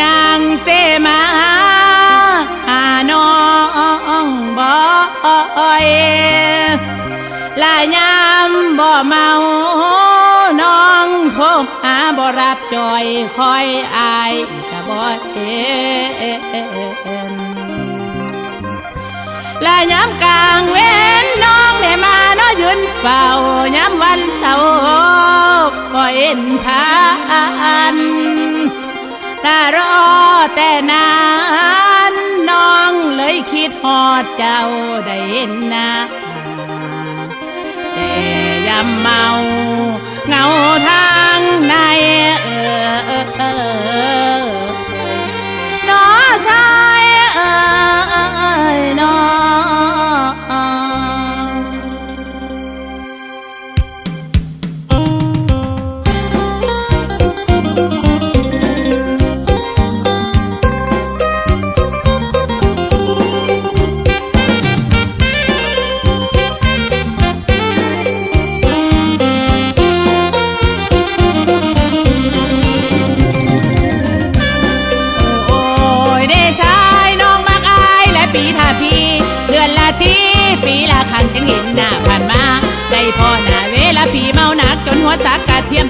ยังเสมาหาน้องบ่อยลายามบ่เมาน้องโทรหาบ่รับจอยคอยอายกะบ่เห็นละย้ำกลางเว้นน้องได้มาน้อยืนเฝ้าย้ำวันเสาร์ก็เอ็นทาน ตารอแต่นานน้องเลยคิดหอดเจ้าได้เห็นหน้าแต่ยำเมา เงาทางในเออเออเออ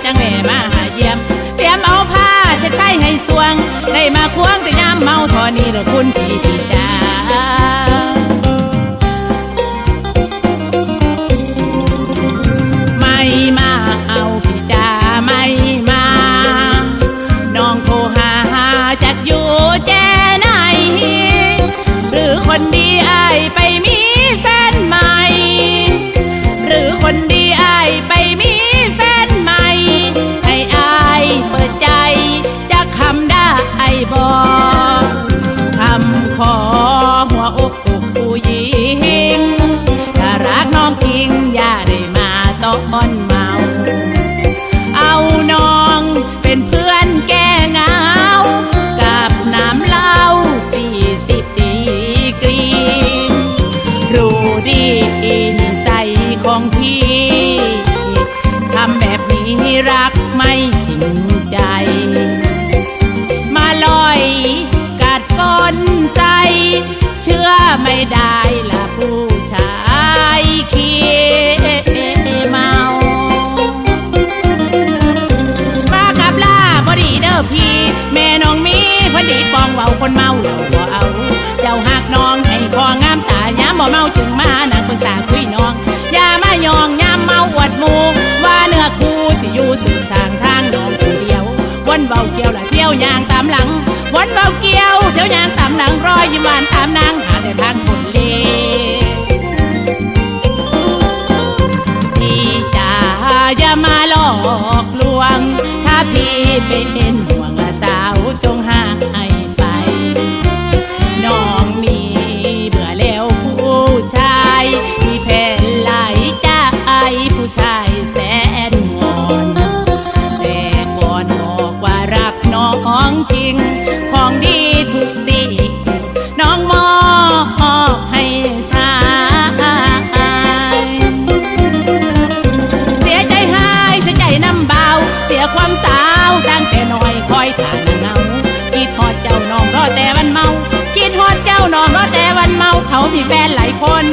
จังแหวมาหาเยี่ยม เตรียมเอาผ้าเช็ดใช้ให้สวง ได้มาควงแต่ยามเมาทอนี้เด้อคุณพี่พี่จ้าไม่มาเอาพี่จ้าไม่มา น้องโทรหาจากอยู่แจ้ไหน หรือคนดีอายไปมีแฟนใหม่ หรือคนดีอายไปมี รักไม่จริงใจ มาลอยกัดก้นใจ เชื่อไม่ได้ละผู้ชายขี้เมามากับลาบอดีเด้อพี่ แม่น้องมีพอดีปองเว้าคนเมาเราบ่เอา เจ้าหักน้องให้คองามตายามบ่เมา นางหาแต่ทางคนเลพี่จ๋าอย่ามาหลอกลวง ถ้าพี่เป็น ความสาวตั้งแต่น้อยคอยทานเงาคิดฮอดเจ้าน้องรอแต่วันเมา คิดฮอดเจ้าน้องรอแต่วันเมา เขามีแฟนหลายคน